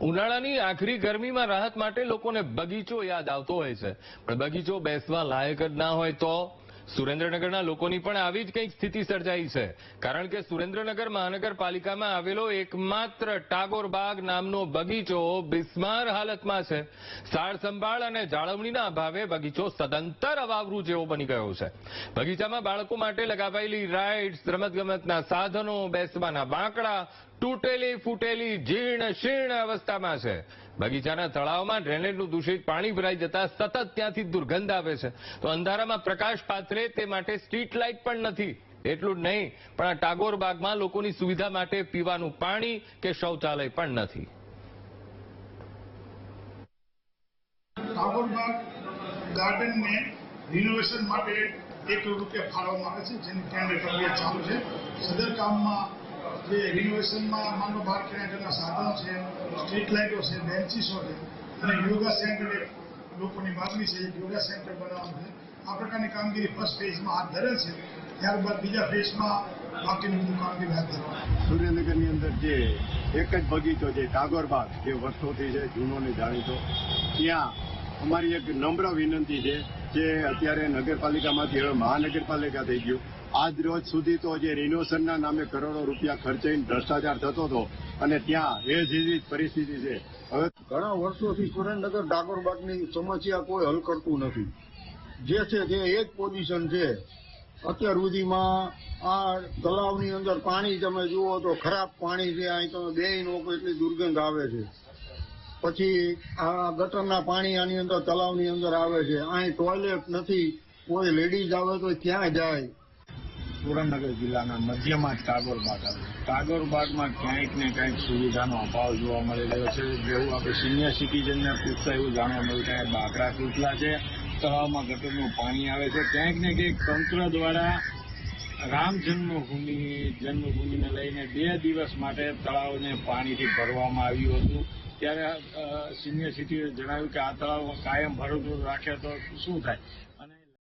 ઉનાળાની આખરી ગરમીમાં રાહત માટે લોકોને બગીચો યાદ આવતો હોય છે. પણ બગીચો બેસવા લાયક જ ના હોય તો સુરેન્દ્રનગરના લોકોની પણ આવી જ કંઈક સ્થિતિ સર્જાઈ છે. કારણ કે સુરેન્દ્રનગર મહાનગરપાલિકામાં આવેલો એકમાત્ર ટાગોર નામનો બગીચો બિસ્માર હાલતમાં છે. સાર સંભાળ અને જાળવણીના અભાવે બગીચો સદંતર અવાવરૂ જેવો બની ગયો છે. બગીચામાં બાળકો માટે લગાવાયેલી રાઇડ્સ રમતગમતના સાધનો, બેસવાના બાંકડા તૂટેલી ફૂટેલી જીર્ણ શીર્ણ અવસ્થામાં છે. બગીચાના તળાવમાં ડ્રેનેજનું દૂષિત પાણી ભરાઈ જતા સતત ત્યાંથી દુર્ગંધ આવે છે. તો અંધારામાં પ્રકાશ પાથરે તે માટે સ્ટ્રીટ લાઇટ પણ નથી. એટલું જ નહીં, પણ આ ટાગોર બાગમાં લોકોની સુવિધા માટે પીવાનું પાણી કે શૌચાલય પણ નથી. રિનોવેશન માટે એક રૂપિયા ફાળવવામાં આવે છે, જેની ટેન્ડર પ્રક્રિયા ચાલુ છે. સદર કામમાં જે રિનોવેશનમાં માનો ભાગ કિલોમીટરના સાધનો છે સ્ટ્રીટ લાઇટો છે બેન્ચીસો છે, અને યોગા સેન્ટર લોકોની માગણી છે યોગા સેન્ટર બનાવવાનું છે. આ પ્રકારની કામગીરી ફર્સ્ટ ફેઝમાં હાથ ધરે છે. ત્યારબાદ બીજા ફેઝમાં બાકીની બધું સુરેન્દ્રનગરની અંદર જે એક જ બગીચો છે, ટાગોર બાગ, જે વર્ષોથી છે, જૂનો ને જાણીતો. ત્યાં અમારી એક નમ્ર વિનંતી છે જે અત્યારે નગરપાલિકામાંથી હવે મહાનગરપાલિકા થઈ ગયું. આજ રોજ સુધી તો જે રિનોવેશનના નામે કરોડો રૂપિયા ખર્ચાઈને ભ્રષ્ટાચાર થતો હતો અને ત્યાં એ જેવી પરિસ્થિતિ છે. હવે ઘણા વર્ષોથી સુરેન્દ્રનગર ડાકોરબાગની સમસ્યા કોઈ હલ કરતું નથી. જે છે તે એક પોઝિશન છે. અત્યાર સુધીમાં આ તલાવની અંદર પાણી તમે જુઓ તો ખરાબ પાણી છે. અહીં તમે બે નોકો એટલી દુર્ગંધ આવે છે. પછી આ ગટરના પાણી આની અંદર તલાવની અંદર આવે છે. અહીં ટોયલેટ નથી. કોઈ લેડીઝ આવે તો ક્યાં જાય? સુરેન્દ્રનગર જિલ્લાના મધ્યમાં જ ટાગોર બાગ આવે ટાગોરબાગમાં ક્યાંક ને ક્યાંક સુવિધાનો અભાવ જોવા મળી રહ્યો છે. જેવું આપણે સિનિયર સિટીઝનને પૂછતા એવું જાણવા મળ્યું કે બાકડા તૂટલા છે. તળાવમાં ગટરનું પાણી આવે છે. ક્યાંક ને ક્યાંક તંત્ર દ્વારા રામ જન્મભૂમિ, જન્મભૂમિને લઈને બે દિવસ માટે તળાવને પાણીથી ભરવામાં આવ્યું હતું. ત્યારે સિનિયર સિટીઝને જણાવ્યું કે આ તળાવ કાયમ ભરેલું રાખે તો શું થાય?